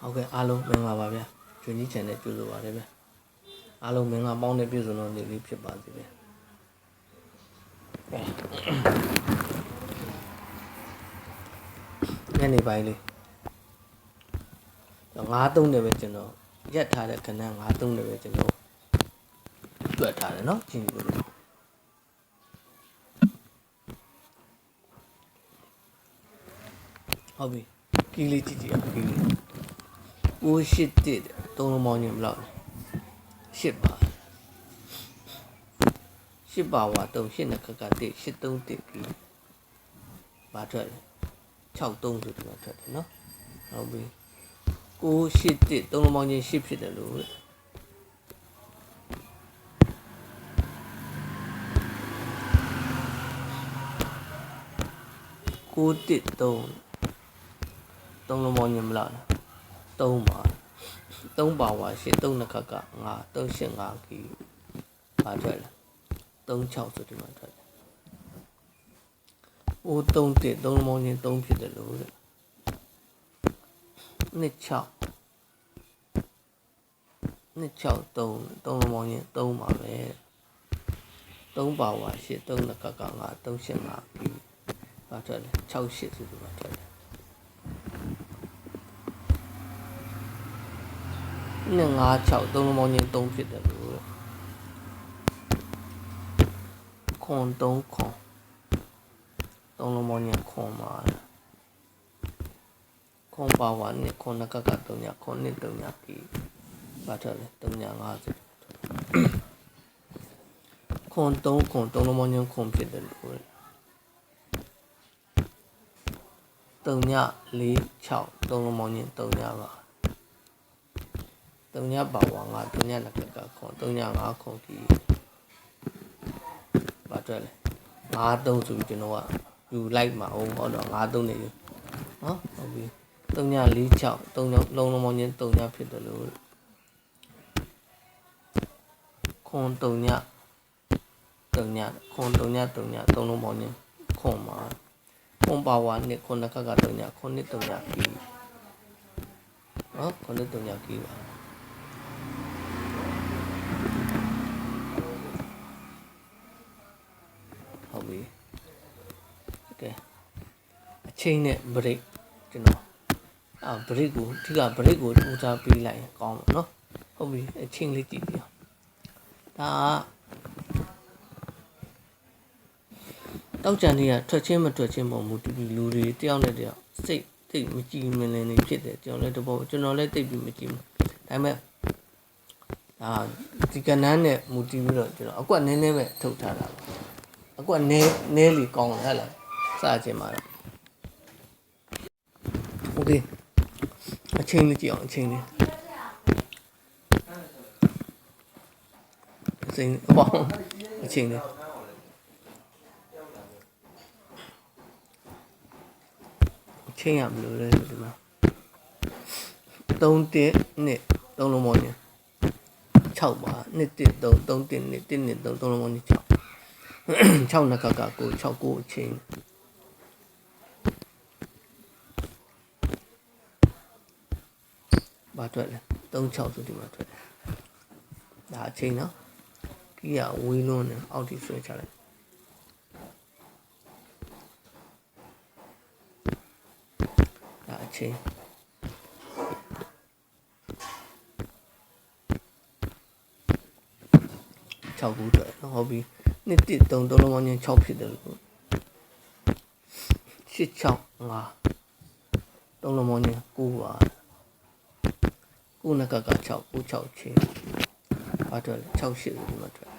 ဟုတ်ကဲ့အားလုံးမင်္ဂလာပါဗျာကျွန်းကြီး channel ကြိုဆိုပါရစေဗျာအားလုံးမင်္ဂလာပေါင်းတဲ့ပြည့်စုံသောနေ့လေးဖြစ်ပါစေဗျာကဲညနေပိုင်းလေးငါးသုံးတယ်ပဲကျွန်တော်ရက်ထားတဲ့ခဏငါးသုံးတယ်ပဲကျွန်တော်တွေ့ထားတယ်နော်ကြည့်ကြည့်လို့ဟုတ်ပြီကီးလေးကြည့်ကြည့်အောင်ကီးလေး 9 8တဲ့သုံးလုံးပေါင်းခြင်းဘယ်လောက်လဲ8ပါ8ပါဝါ3 8နှစ်ခက်ကတိ8 3တိကီးဘာထွက်လဲ6 3ဆိုဒီမှာထွက်တယ်နော်ဟုတ်ပြီ9 8တဲ့သုံးလုံးပေါင်းခြင်း8ဖြစ်တယ်လို့တဲ့ကိုတစ်3သုံးလုံးပေါင်းခြင်းမလား 3ပါ3ပါဝါ8 3နှစ်ခက်က9 3 8 5ကီဘာထွက်လဲ36ဆိုဒီမှာထွက်တယ်အိုး3တစ်3လုံးပေါင်းခြင်း3ဖြစ်တယ်လို့တဲ့နှစ်6နှစ်6 3 3လုံးပေါင်းခြင်း3ပါပဲ3ပါဝါ8 3နှစ်ခက်က9 3 8 5ကီဘာထွက်လဲ6 8ဆိုဒီမှာထွက် တယ်နှစ်5 6သုံးလုံးပေါင်းချင်း3ဖြစ်တယ်လို့တဲ့ခွန်3ခွန်သုံးလုံးပေါင်းချင်းခွန်ပါခွန်ပါဝါနှစ်ခွန်နကက3ညခွန်နှစ်3ညပြီဘာထွက်လဲ3ည50ခွန်3ခွန်သုံးလုံးပေါင်းချင်းခွန်ဖြစ်တယ်လို့တဲ့3ည4 6သုံးလုံးပေါင်းချင်း3ညပါ 3ညပါဝါငါ3ညလက်ကကခွန်3ည5ခွန်ကြီးဘာတွေ့လဲ5 3ဆိုပြီးကျွန်တော်ကယူလိုက်မှာဟုတ်ဟောတော့5 3နေယူနော်ဟုတ်ပြီ3ည4 6 3ညလုံးလုံးပေါင်းချင်း3ညဖြစ်တယ်လို့ခွန်3ည3ညခွန်3ည3ည3လုံးပေါင်းချင်းခွန်မှာခွန်ပါဝါနှစ်ခွန်တစ်ခါက3ညခွန်နှစ်3ညကြီးနော်ခွန်နှစ်3ညကြီးပါ ဟုတ်ပြီကဲအချိန်နဲ့ break ကျွန်တော်အာ break ကိုဒီက break ကိုဦးစားပေးလိုက်ရင်ကောင်းမှာနော်ဟုတ်ပြီအချိန်လေးကြည့်ပြအောင်ဒါကတောက်ကြံတွေကထွက်ချင်းမထွက်ချင်းပုံမူတည်ပြီးလူတွေတယောက်နဲ့တယောက်စိတ်သိပ်မကြည်မလင်နေဖြစ်တယ်ကျွန်တော်လည်းတဘောကျွန်တော်လည်းသိပ်ပြီးမကြည်ဘူးဒါပေမဲ့ဒါဒီကနန်းနဲ့မူတည်ပြီးတော့ကျွန်တော်အကွက်နည်းနည်းပဲထုတ်ထားတာပါ အကွက်နည်းနည်းလီကောင်းတယ်ဟဲ့လားစခြင်းမှာတော့โอเคအချိန်လေးကြည့်အောင်အချိန်လေးအချိန်အပေါင်းအချိန်လေးအချိန်ရမလို့လဲဒီမှာ3တက်နှစ်3လုံးပေါင်းချင်း6ပါနှစ်တက်3 3တက်နှစ်တက်နှစ်3 3လုံးပေါင်းချင်း6 6နှစ်ခါကကို6ကိုအချိန်ဘာထွက်လဲ36ဆိုဒီမှာထွက်တယ်ဒါအချိန်နော်ကြီးကဝေးလုံးနဲ့အောက်ထိဆွဲချလိုက်ဒါအချိန်6ခုထွက်နော်ဟုတ်ပြီ နှစ်တစ်3 3လုံးပေါင်းချင်း6ဖြစ်တယ်လို့8 6 5 3လုံးပေါင်းချင်း9ပါ9နှစ်ကက6 9 6ချင်းဘာထွက်လဲ6 8ဒီမှာထွက်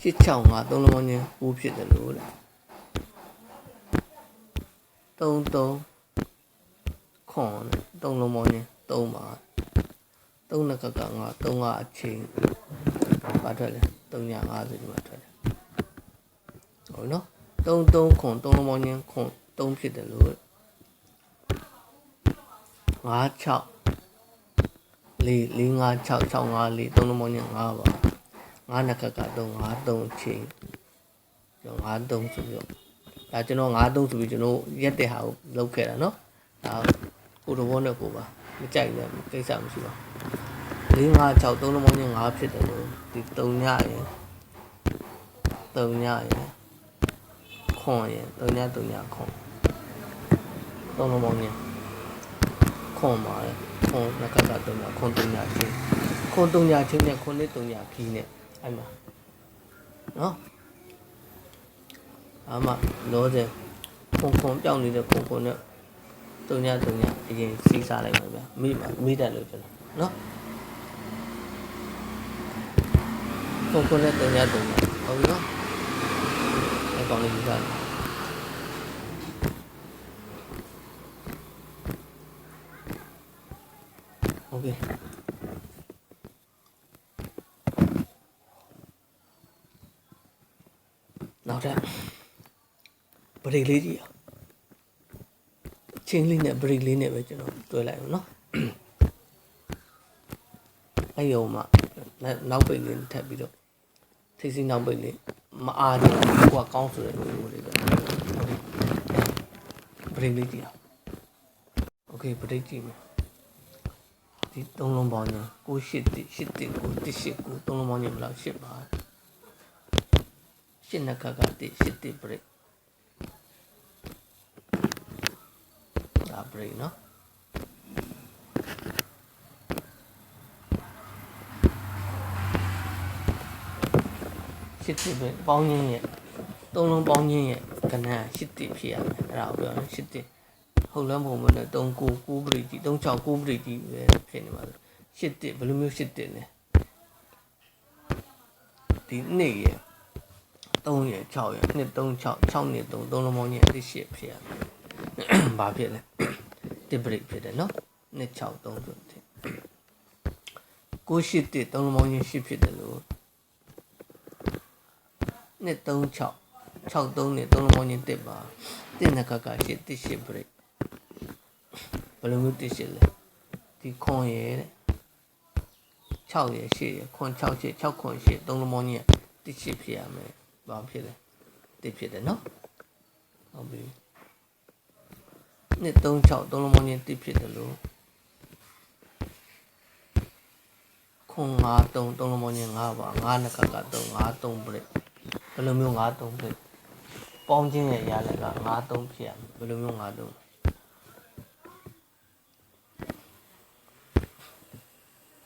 8 6 5 3လုံးပေါင်းချင်း9ဖြစ်တယ်လို့လေ3 3ခွန်3လုံးပေါင်းချင်း3ပါ3နှစ်ကက5 3ကအချင်း ဘာထွက်လဲ350ဒီမှာထွက်တယ်ဟုတ်နော်33ခွန်3လုံးပေါင်းချင်းခွန်3ဖြစ်တယ်လို့56 4 4 5 6 6 5 4 3လုံးပေါင်းချင်း5ပါ5နက်ကက3 5 3ချင်းကျွန်တော်5 3ဆိုပြီးတော့ဒါကျွန်တော်5 3ဆိုပြီးကျွန်တော်ရက်တဲ့ဟာကိုလောက်ခဲ့တာနော်ဒါကိုတော်ဘောနဲ့ကိုပါမကြိုက်ဘူးကိစ္စမရှိပါဘူး4 5 6 3လုံးပေါင်းချင်း5ဖြစ်တယ်လို့ ဒီ3ညရယ်3ညရယ်ခွန်ရယ်3ည3ညခွန်3လုံးပေါင်းချင်းခွန်ပါလေခွန်နှစ်ခါက3ညခွန်3ညချင်းခွန်3ညချင်းနဲ့ခွန်နဲ့3ညခီးနဲ့အဲ့မှာနော်အမလောတဲ့ခွန်ခွန်ပြောင်းနေတဲ့ခွန်ခွန်နဲ့တုံညာတုံညာအရင်စီးစားလိုက်ပါဗျာမိမမိတတ်လို့ကျွန်တော်နော် ခွန်ခွန်နဲ့တုံညာတုံညာဟုတ်ပြီနော်အဲ့ကောင်းလေးယူစားတယ်โอเคနောက်ထပ်ဗရိတ်လေးကြည့်အောင်ချင်းလေးနဲ့ဗရိတ်လေးနဲ့ပဲကျွန်တော်တွဲလိုက်အောင်နော်အဲ့ရောမှနောက်ပိတ်လေးထပ်ပြီးတော့ ထိစီနောက်ပိတ်လေးမအားတယ်ကိုကကောင်းဆိုတဲ့လိုမျိုးလေးပဲဗရိတ်လေးကြည့်အောင်โอเคဗရိတ်ကြည့်မယ်ဒီသုံးလုံးပေါင်းညာ9 8 8 8 9 1 8 9သုံးလုံးပေါင်းညာဘယ်လောက်8ပါရှစ်နှစ်ခါကတိရှစ်တိပရိဒါပရိနော် ရှစ်တိပရိပေါင်းချင်းရဲ့သုံးလုံးပေါင်းချင်းရဲ့ကဏ္ဍရှစ်တိဖြစ်ရမယ်အဲ့ဒါကိုပြောရင်ရှစ်တိဟုတ်လမ်းပုံမနဲ့3 9 9ပရိကြီး3 6 9ပရိကြီးပဲဖြစ်နေပါလို့ရှစ်တိဘယ်လိုမျိုးရှစ်တိလဲဒီနေ့ရဲ့3ရယ်6ရယ်2 3 6 6နှစ်3 3လုံးပေါင်းကြီးအတိရှိဖြစ်ရမယ်။ဘာဖြစ်လဲ။တစ်ပရိတ်ဖြစ်တယ်နော်။2 6 3ဆိုတဲ့။ကိုရှိတစ်3လုံးပေါင်းကြီးရှိဖြစ်တယ်လို့ 2 3 6 6 3နဲ့3လုံးပေါင်းကြီးတစ်ပါ။တစ်နှစ်ခါကရှိတစ်ရှိပရိတ်ဘယ်လိုမျိုးတစ်ရှိလဲ။ဒီခွန်ရယ်တဲ့6ရယ်8ရယ်ခွန်6 8 6ခွန်8 3လုံးပေါင်းကြီးတစ်ရှိဖြစ်ရမယ်။ဘာဖြစ်လဲတစ်ဖြစ်တယ်နော်ဟုတ်ပြီနှစ်3 6 3လုံးပေါင်းချင်းတစ်ဖြစ်တယ်လို့ခွန်5 3 3လုံးပေါင်းချင်း5ပါ5နှစ်ကက3 5 3ပြည့် ဘယ်လိုမျိုး5 3ပြည့်ပေါင်းချင်းရဲ့ရလက်က5 3ဖြစ်ရမယ်ဘယ်လိုမျိုး5 3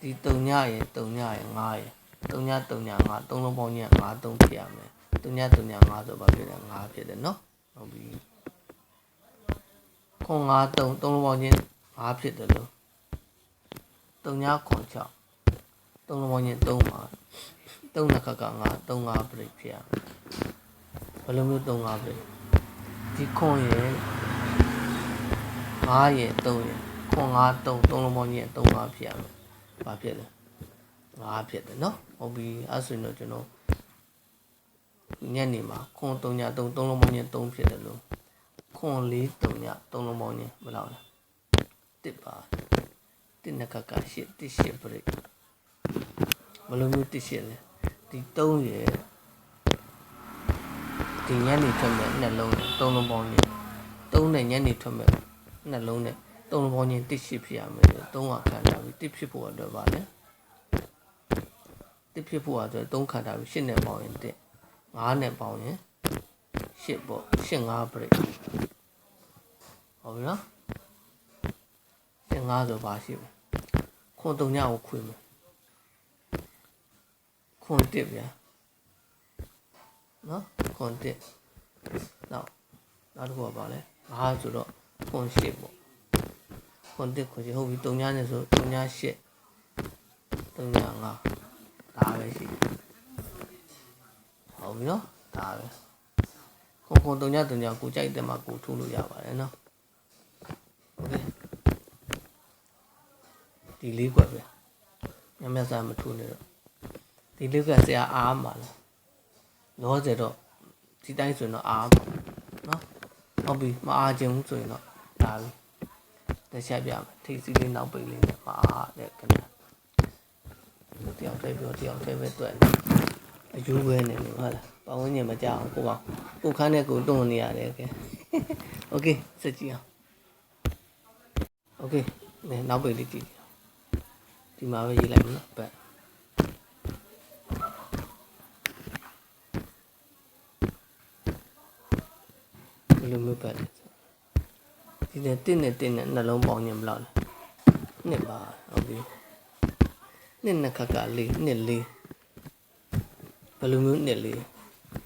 ဒီ3ညရယ်3ညရယ်5ရယ်3ည3ည5 3လုံးပေါင်းချင်း5 3ဖြစ်ရမယ်သူညသူည5ဆိုဘာဖြစ်လဲ5ဖြစ်တယ်နော်ဟုတ်ပြီခွန်5 3 3လုံးပေါင်းချင်း5ဖြစ်တယ်လို့3ညခွန်6 3လုံးပေါင်းချင်း3ပါ 3နှစ်ခါက5 3 5ပြိဖြစ်ရဘယ်လိုမျိုး3 5ပြိဒီခွန်ရဲ့5ရဲ့3ရဲ့ခွန်5 3 3လုံးပေါင်းချင်း3 5ဖြစ်ရမယ်ဘာဖြစ်လဲ5ဖြစ်တယ်နော်ဟုတ်ပြီအဲ့ဆိုရင်တော့ကျွန်တော်ညနေမှာခွန်3ည3 3လုံးပေါင်းချင်း3ဖြစ်တယ်လို့ခွန်4 3ည3လုံးပေါင်းချင်းဘယ်လောက်လဲတစ်ပါတစ်နကကရှစ်တစ်ရှစ်ပြိဘယ်လိုမျိုးတစ်ရှစ်လဲ ဒီ3ရယ်ဒီညနေထွက်မဲ့နှလုံးနဲ့3လုံးပေါင်းချင်း3နဲ့ညနေထွက်မဲ့နှလုံးနဲ့3လုံးပေါင်းချင်းတစ်ရှစ်ဖြစ်ရမယ်3ကခန္ဓာပြီးတစ်ဖြစ်ဖို့အတွက်ပါလေတစ်ဖြစ်ဖို့အတွက်3ခန္ဓာပြီးရှစ်နဲ့ပေါင်းရင်တစ်9နဲ့ပေါင်းရင်8ပေါ့8 5 break ဟုတ်ပြီနော်8 5ဆိုပါရှိမယ်ခွန်3ညကိုခွေမယ် ခွန်တစ်ဗျာနော်ခွန်တစ်နောက်နောက်တစ်ခုကပါလဲငါဆိုတော့ခွန်ရှစ်ပေါ့ခွန်တစ်ခွန်ရှစ်ဟုတ်ပြီ၃ညနဲ့ဆို၃ညရှစ်၃ညငါဒါပဲရှိဟုတ်ပြီနော်ဒါပဲခွန်ခွန်၃ည၃ညကိုကြိုက်တယ်မှာကိုထိုးလို့ရပါတယ်နော်ဟုတ်ကဲ့ဒီလေးကွက်ဗျာမြတ်မြတ်စာမထိုးနေတော့ ဒီလေးကွက်ဆရာအားမှာလားလောစေတော့ဒီတိုင်းဆိုရင်တော့အားမှာနော်ဟုတ်ပြီမအားခြင်းဘူးဆိုရင်တော့ဒါပြီတစ်ချက်ပြမယ်ထိစီလေးနောက်ပိတ်လေးနဲ့မအားတဲ့ခဏတယောက်တည်းပြောတယောက်တည်းပဲတွေ့နေအယူပဲနေလို့ဟုတ်လားပတ်ဝန်းကျင်မကြအောင်ကိုပါကိုခန်းနဲ့ကိုတွန်းနေရတယ်ကဲโอเคစကြည့်အောင် โอเคနဲနောက်ပိတ်လေးကြည့်ဒီမှာပဲရေးလိုက်မယ်နော်ဘက် ဘယ်လိုမျိုးပဲလဲဒီနဲ့တင်းနဲ့တင်းနဲ့နှလုံးပေါင်းရင်ဘယ်လောက်လဲနှစ်ပါဟုတ်ပြီနှစ်နှစ်ခက်ကလေးနှစ်လေးဘယ်လိုမျိုးနှစ်လေး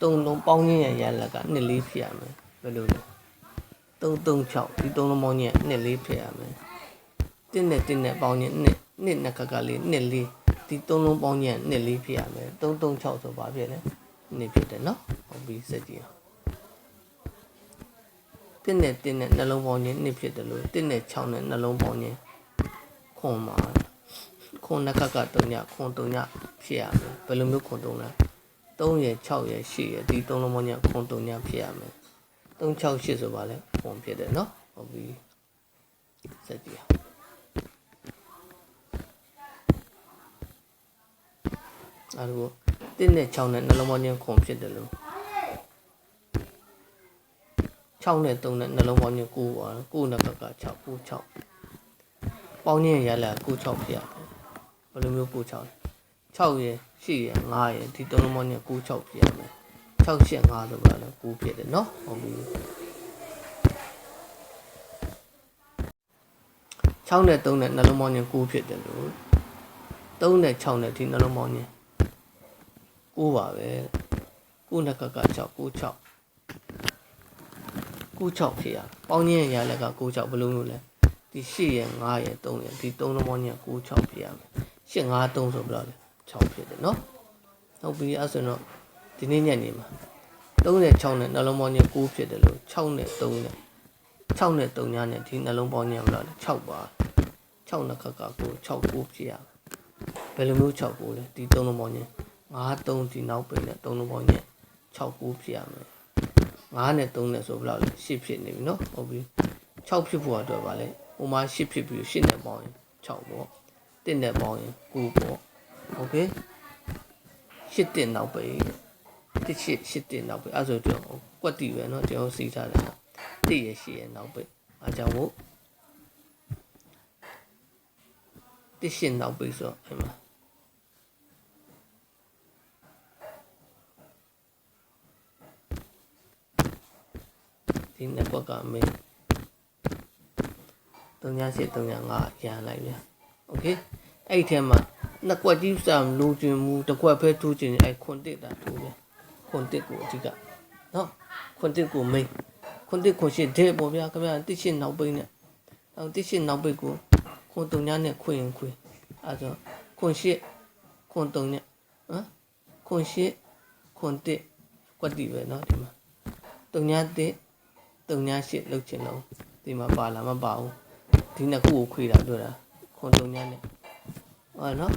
သုံးလုံးပေါင်းရင်ရရလက်ကနှစ်လေးဖြစ်ရမယ်ဘယ်လိုလဲ336ဒီသုံးလုံးပေါင်းရင်နှစ်လေးဖြစ်ရမယ်တင်းနဲ့တင်းနဲ့ပေါင်းရင်နှစ်နှစ်နှစ်ခက်ကလေးနှစ်လေးဒီသုံးလုံးပေါင်းရင်နှစ်လေးဖြစ်ရမယ်336ဆိုပါဖြစ်လဲနှစ်ဖြစ်တယ်နော်ဟုတ်ပြီစက်ကြည့်အောင် တစ်နဲ့တစ်နဲ့နှလုံးပေါင်းခြင်းနှစ်ဖြစ်တယ်လို့တစ်နဲ့6နဲ့နှလုံးပေါင်းခြင်းခွန်မှာခွန်နှစ်ခက်က3ညခွန်3ညဖြစ်ရမယ်ဘယ်လိုမျိုးခွန်3လဲ3ရယ်6ရယ်8ရယ်ဒီ3လုံးပေါင်းခြင်းခွန်3ညဖြစ်ရမယ်3 6 8ဆိုပါလဲခွန်ဖြစ်တယ်နော်ဟုတ်ပြီစက်ကြည့်အဲ့ဒါတစ်နဲ့6နဲ့နှလုံးပေါင်းခြင်းခွန်ဖြစ်တယ်လို့ 6နဲ့3နဲ့နှလုံးပေါင်းချင်း9ပါ9နဲ့ဘက်က6 9 6ပေါင်းချင်းရလာ9 6ဖြစ်ရတယ်ဘယ်လိုမျိုး9 6လဲ6ရယ်8ရယ်5ရယ်ဒီသုံးလုံးပေါင်းချင်း9 6ဖြစ်ရမယ်6 8 5ဆိုတာလည်း9ဖြစ်တယ်နော်ဟုတ်ပြီ6နဲ့3နဲ့နှလုံးပေါင်းချင်း9ဖြစ်တယ်လို့3နဲ့6နဲ့ဒီနှလုံးပေါင်းချင်း9ပါပဲ9နဲ့ကက6 9 6 96ဖြစ်ရပေါင်းချင်းရလက်က96ဘယ်လိုမျိုးလဲဒီ8ရယ်9ရယ်3ရယ်ဒီ3လုံးပေါင်းချင်း96ဖြစ်ရမယ်8 5 3ဆိုဘယ်လောက်လဲ6ဖြစ်တယ်နော်ဟုတ်ပြီအဲ့ဆိုတော့ဒီနေ့ညနေမှာ3နဲ့6နဲ့နှလုံးပေါင်းချင်း9ဖြစ်တယ်လို့6နဲ့3နဲ့6နဲ့3ညနဲ့ဒီနှလုံးပေါင်းချင်းဘယ်လောက်လဲ6ပါ6နှစ်ခက်က9 6 9ဖြစ်ရမယ်ဘယ်လိုမျိုး6 9လဲဒီ3လုံးပေါင်းချင်း5 3ဒီနောက်ပိတ်နဲ့3လုံးပေါင်းချင်း6 9ဖြစ်ရမယ် 9နဲ့3နဲ့ဆိုဘယ်လောက်လဲ10ဖြစ်နေပြီเนาะဟုတ်ပြီ6ဖြစ်ဖို့အတွက်ပါလဲဟိုမှာ10ဖြစ်ပြီး10နဲ့ပေါင်းရင်6ပေါ့1နဲ့ပေါင်းရင်9ပေါ့โอเค10တင်နောက်ပဲတစ်ချစ်10တင်နောက်ပဲအဲ့ဆိုတော့ကွက်တီပဲเนาะကျွန်တော်စီးထားတာ1ရ10ရနောက်ပဲအားကြောင့်မို့တစ်ရှင်းနောက်ပဲဆိုအဲ့မှာ ဒီနှစ်ကွက်ကမေး38 35ရန်လိုက်ဗျာโอเคအဲ့ဒီထဲမှာနှစ်ကွက်ကြီးစံလိုချင်မူတစ်ကွက်ပဲထိုးချင်အဲ့ခွန်တစ်တာထိုးဗျာခွန်တစ်ကိုအဓိကနော်ခွန်တစ်ကိုမေးခွန်တစ်ခွန်ရှင်းတဲ့ပေါ့ဗျာခင်ဗျာတစ်ရှင်းနောက်ပိတ်နဲ့အောင်တစ်ရှင်းနောက်ပိတ်ကိုခွန်တုံညာနဲ့ခွင်ခွင်အဲ့ဆိုခွန်ရှင်းခွန်တုံညာဟမ်ခွန်ရှင်းခွန်တစ်ကွက်တီပဲเนาะဒီမှာတုံညာတစ် 38လောက်ချင်လုံးဒီမှာပါလာမပါဘူးဒီနှစ်ခုကိုခွေတာပြောတာခွန်3ညနဲ့ဟောနော်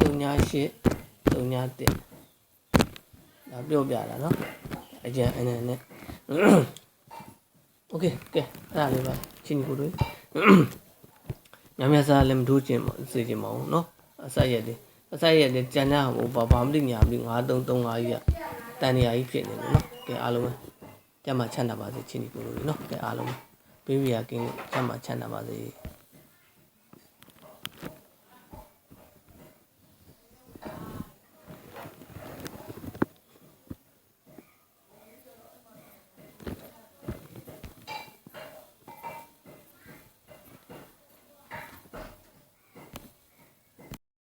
38 38ဒါပြောပြတာနော်အကျန်အနန်နဲ့ okay ကဲအဲ့ဒါလေးပါချင်းကိုတို့ညမစားလည်းမတို့ချင်ပါစေချင်ပါဘူးနော်အဆက်ရက်လေးအဆက်ရက်လေးကြံရအောင်ဘာဘာမလို့ညာမလို့5335ကြီးကတန်နေရာကြီးဖြစ်နေတယ်နော်ကဲအားလုံးပဲ ကြမ်းမှချမ်းသာပါစေချင်းဒီကိုလိုနော်ကဲအားလုံးပဲဘေးဘီယာကင်းကျမ်းမှချမ်းသာပါစေ